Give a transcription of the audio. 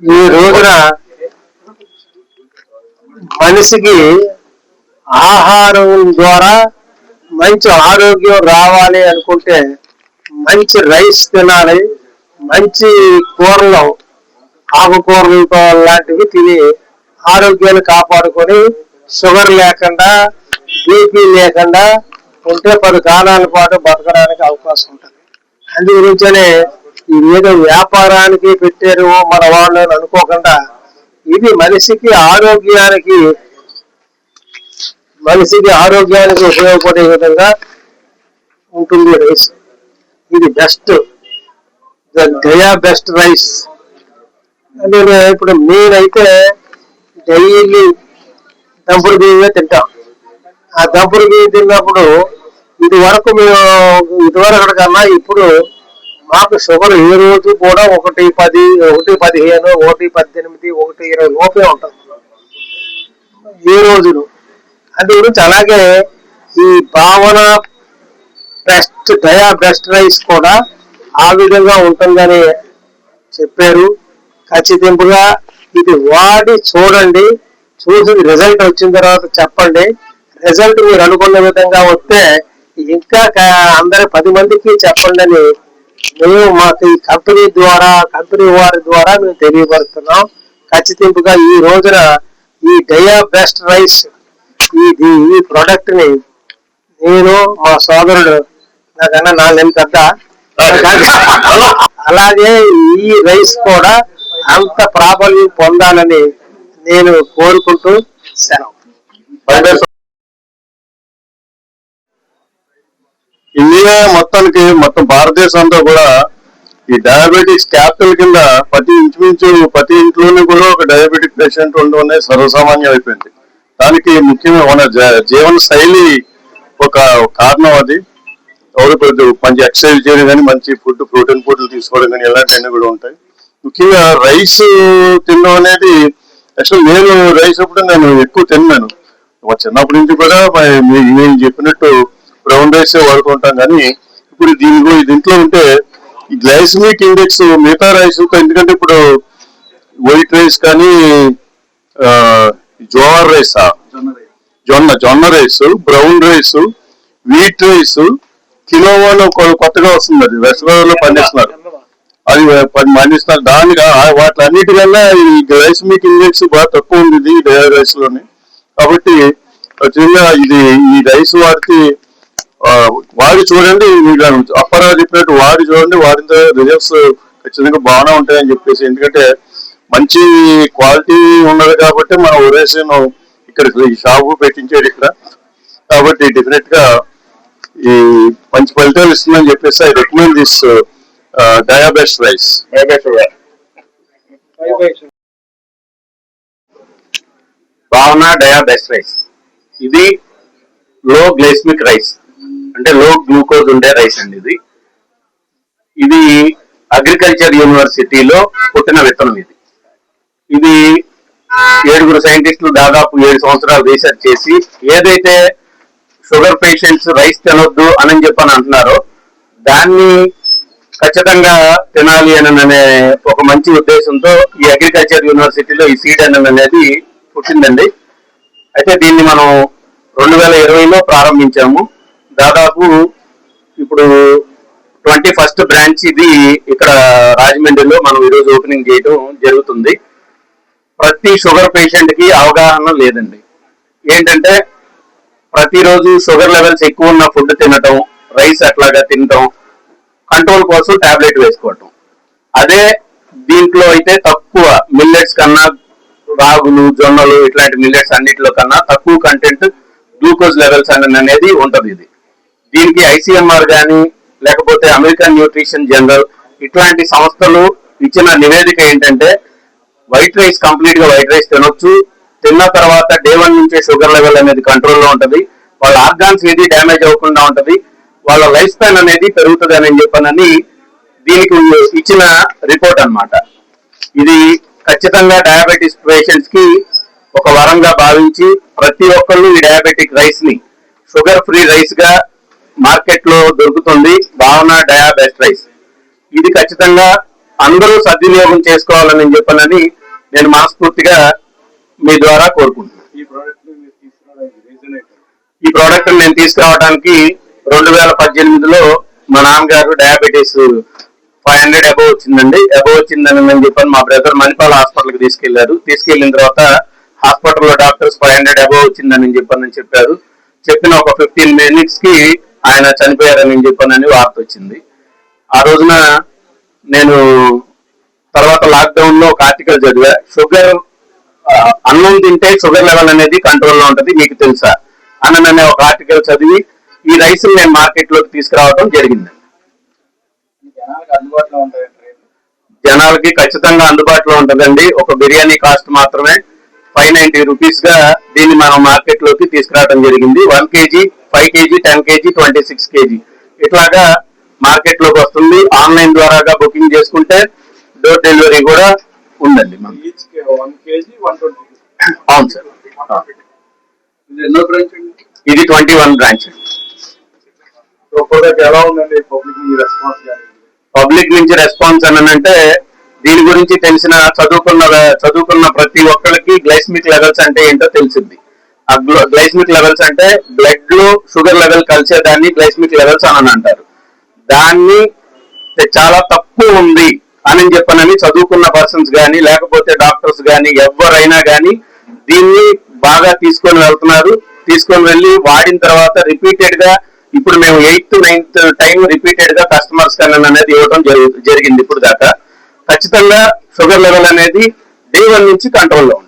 ఈ రోజున మనిషికి ఆహారం ద్వారా మంచి ఆరోగ్యం రావాలి అనుకుంటే మంచి రైస్ తినాలి మంచి కూరలు ఆకుకూరలతో లాంటివి తిని ఆరోగ్యాన్ని కాపాడుకొని షుగర్ లేకుండా బీపీ లేకుండా ఉంటే పది కాలాల పాటు బతకడానికి అవకాశం ఉంటుంది. అందు గురించనే ఇదేదో వ్యాపారానికి పెట్టారు మన వాళ్ళు అని అనుకోకుండా ఇది మనిషికి ఆరోగ్యానికి మనిషికి ఆరోగ్యానికి ఉపయోగపడే విధంగా ఉంటుంది రైస్ ఇది best the Diabest rice నేను ఇప్పుడు నేనైతే డైలీ దంపుడు బియ్యమే తింటాం. ఆ దంపుడు బియ్యం తిన్నప్పుడు ఇది వరకు మేము ఇదివరకు కన్నా ఇప్పుడు మాకు షుగర్ ఏ రోజు కూడా ఒకటి పది ఒకటి పదిహేను ఒకటి పద్దెనిమిది ఒకటి ఇరవై లోపే ఉంటుంది ఏ రోజులు అందు గురించి అలాగే ఈ భావన బెస్ట్ డయా బెస్ట్ రైస్ కూడా ఆ విధంగా ఉంటుందని చెప్పారు. ఖచ్చితంగా ఇది వాడి చూడండి. చూసి రిజల్ట్ వచ్చిన తర్వాత చెప్పండి. రిజల్ట్ మీరు అనుకున్న విధంగా వస్తే ఇంకా అందరి పది మందికి చెప్పండి అని మేము మాకు ఈ కంపెనీ ద్వారా కంపెనీ వారి ద్వారా మేము తెలియపరుస్తున్నాం ఖచ్చితంగా ఈ రోజున ఈ డయా బెస్ట్ రైస్ ఈ ఈ- ఈ ప్రొడక్ట్ని నేను మా సోదరుడు నాకన్నా నాలుగు పెద్ద. అలాగే ఈ రైస్ కూడా అంత ప్రాబల్యం పొందాలని నేను కోరుకుంటూ సెలవు. ఇండియా మొత్తానికి మొత్తం భారతదేశం అంతా కూడా ఈ డయాబెటిక్స్ క్యాపిటల్ కింద ప్రతి ఇంచుమించు ప్రతి ఇంట్లోనూ కూడా ఒక డయాబెటిక్ పేషెంట్ ఉండడం సర్వసామాన్యం అయిపోయింది. దానికి ముఖ్యమైన మన జ- జీవన శైలి ఒక కారణం అది. ఎవరు మంచి ఎక్సర్సైజ్ చేయడం కానీ మంచి ఫుడ్ ప్రోటీన్ ఫుడ్లు తీసుకోవడం కానీ ఇలాంటివన్నీ కూడా ఉంటాయి. ముఖ్యంగా రైస్ తినడం అనేది యాక్చువల్ నేను రైస్ అప్పుడు నేను ఎక్కువ తిన్నాను మా చిన్నప్పటి నుంచి కూడా నేను చెప్పినట్టు బ్రౌన్ రైస్ వాడుకుంటాం కానీ ఇప్పుడు దీని గు- దీంట్లో ఉంటే గ్లైసమిక్ ఇండెక్స్ మిగతా రైస్ ఎందుకంటే ఇప్పుడు వైట్ రైస్ కానీ జోవర్ రైస్ జొన్న జొన్న rice brown rice wheat rice కిలోవాలో కొత్తగా వస్తుంది అది. వెస్ట్ గోదావరిలో పండిస్తున్నారు. అది పండిస్తున్నారు. దానికి ఆ- వాటిలన్నిటికన్నా ఈ గ్లైసమిక్ ఇండెక్స్ బాగా తక్కువ ఉంది డయా రైస్లోని. కాబట్టి ఇది ఈ రైస్ వాడితే వాడి చూడండి మీకు అప్పరా చెప్పినట్టు వాడి చూడండి వాడితో రిజల్ట్స్ ఖచ్చితంగా బాగానే ఉంటాయని చెప్పేసి. ఎందుకంటే మంచి క్వాలిటీ ఉన్నది కాబట్టి మనం ఒరేషన్ ఇక్కడ ఈ షాపు పెట్టించాడు ఇక్కడ. కాబట్టి డెఫినెట్గా ఈ మంచి ఫలితాలు ఇస్తుందని చెప్పేసి I recommend this Diabest rice భావన డయా రైస్ ఇది లో గ్లైస్మిక్ రైస్ అంటే లో గ్లూకోజ్ ఉండే రైస్ అండి ఇది. ఇది అగ్రికల్చర్ యూనివర్సిటీలో పుట్టిన విత్తనం ఇది. ఇది ఏడుగురు సైంటిస్టులు దాదాపు ఏడు సంవత్సరాలు రీసెర్చ్ చేసి ఏదైతే షుగర్ పేషెంట్స్ రైస్ తినొద్దు అని చెప్పని అంటున్నారో దాన్ని ఖచ్చితంగా తినాలి అని అనే ఒక మంచి ఉద్దేశంతో ఈ అగ్రికల్చర్ యూనివర్సిటీలో ఈ సీడ్ అని అనేది పుట్టిందండి. అయితే దీన్ని మనం రెండు వేల ఇరవైలో ప్రారంభించాము. దాదాపు ఇప్పుడు ట్వంటీ ఫస్ట్ బ్రాంచ్ ఇది ఇక్కడ రాజమండ్రిలో మనం ఈరోజు ఓపెనింగ్ చేయడం జరుగుతుంది. ప్రతి షుగర్ పేషెంట్కి అవగాహన లేదండి. ఏంటంటే ప్రతిరోజు షుగర్ లెవెల్స్ ఎక్కువ ఉన్న ఫుడ్ తినటం రైస్ అట్లాగా తినటం కంట్రోల్ కోసం టాబ్లెట్ వేసుకోవటం. అదే దీంట్లో అయితే తక్కువ మిల్లెట్స్ కన్నా రాగులు జొన్నలు ఇట్లాంటి మిల్లెట్స్ అన్నిటిలో కన్నా తక్కువ కంటెంట్ గ్లూకోజ్ లెవెల్స్ అనేది ఉంటది ఇది. దీనికి ఐసీఎంఆర్ కానీ లేకపోతే అమెరికన్ న్యూట్రిషన్ జనరల్ ఇట్లాంటి సంస్థలు ఇచ్చిన నివేదిక ఏంటంటే వైట్ రైస్ కంప్లీట్గా వైట్ రైస్ తినొచ్చు. తిన్న తర్వాత డే వన్ నుంచే షుగర్ లెవెల్ అనేది కంట్రోల్లో ఉంటది. వాళ్ళ ఆర్గాన్స్ ఏది డ్యామేజ్ అవ్వకుండా ఉంటది. వాళ్ళ లైఫ్ స్పాన్ అనేది పెరుగుతుంది అని చెప్పనని దీనికి ఇచ్చిన రిపోర్ట్ అన్నమాట. ఇది ఖచ్చితంగా డయాబెటీస్ పేషెంట్స్కి ఒక వరంగా భావించి ప్రతి ఒక్కళ్ళు ఈ డయాబెటిక్ రైస్ని షుగర్ ఫ్రీ రైస్గా మార్కెట్లో దొరుకుతుంది భావన డయాబెస్ట్ రైస్. ఇది ఖచ్చితంగా అందరూ సద్వినియోగం చేసుకోవాలని చెప్పనని నేను మనస్ఫూర్తిగా మీ ద్వారా కోరుకుంటున్నాను. ఈ ప్రోడక్ట్ నేను తీసుకురావడానికి రెండు వేల పద్దెనిమిదిలో మా నాన్నగారు డయాబెటీస్ ఫైవ్ హండ్రెడ్ అబవ్ వచ్చిందండి. అబవ్ వచ్చిందని నేను చెప్పాను. మా బ్రదర్ మణిపాల్ హాస్పిటల్కి తీసుకెళ్ళారు. తీసుకెళ్ళిన తర్వాత హాస్పిటల్లో డాక్టర్స్ ఫైవ్ హండ్రెడ్ అబవ్ వచ్చిందని చెప్పానని చెప్పారు. చెప్పిన ఒక ఫిఫ్టీన్ మినిట్స్కి ఆయన చనిపోయారని చెప్పానని వార్త వచ్చింది. ఆ రోజున నేను తర్వాత లాక్డౌన్లో ఒక ఆర్టికల్ చదివా. షుగర్ అన్నం తింటే షుగర్ లెవెల్ అనేది కంట్రోల్లో ఉంటది మీకు తెలుసా? అన్న అనే ఒక ఆర్టికల్ చదివి ఈ రైస్ నేను మార్కెట్లోకి తీసుకురావడం జరిగింది. జనాలకి ఖచ్చితంగా అందుబాటులో ఉంటదండి. ఒక బిర్యానీ కాస్ట్ మాత్రమే ఫైవ్ నైన్టీ రూపీస్గా దీన్ని మనం మార్కెట్లోకి తీసుకురావడం జరిగింది. One KG five KG ten KG twenty six KG. ఇట్లాగా మార్కెట్లోకి వస్తుంది. ఆన్లైన్ ద్వారాగా బుకింగ్ చేసుకుంటే డోర్ డెలివరీ కూడా ఉందండి అవును సార్. ఇది ట్వంటీ వన్ బ్రాంచ్ పబ్లిక్ నుంచి రెస్పాన్స్ అని అంటే దీని గురించి తెలిసిన చదువుకున్న చదువుకున్న ప్రతి ఒక్కరికి గ్లైస్మిక్ లెవెల్స్ అంటే ఏంటో తెలిసింది. ఆ గ్లైస్మిక్ లెవెల్స్ అంటే బ్లడ్లో షుగర్ లెవెల్ కలిసే దాన్ని గ్లైస్మిక్ లెవెల్స్ అని అంటారు. దాన్ని చాలా తక్కువ ఉంది అని చెప్పనని చదువుకున్న పర్సన్స్ కానీ లేకపోతే డాక్టర్స్ కానీ ఎవరైనా కానీ దీన్ని బాగా తీసుకొని వెళ్తున్నారు. తీసుకొని వెళ్ళి వాడిన తర్వాత రిపీటెడ్గా ఇప్పుడు మేము ఎయిత్ నైన్త్ టైం రిపీటెడ్గా కస్టమర్స్ కన్నా అనేది ఇవ్వడం జరుగు- జరిగింది ఇప్పుడు దాకా. ఖచ్చితంగా షుగర్ లెవెల్ అనేది డే వన్ నుంచి కంట్రోల్లో ఉంది.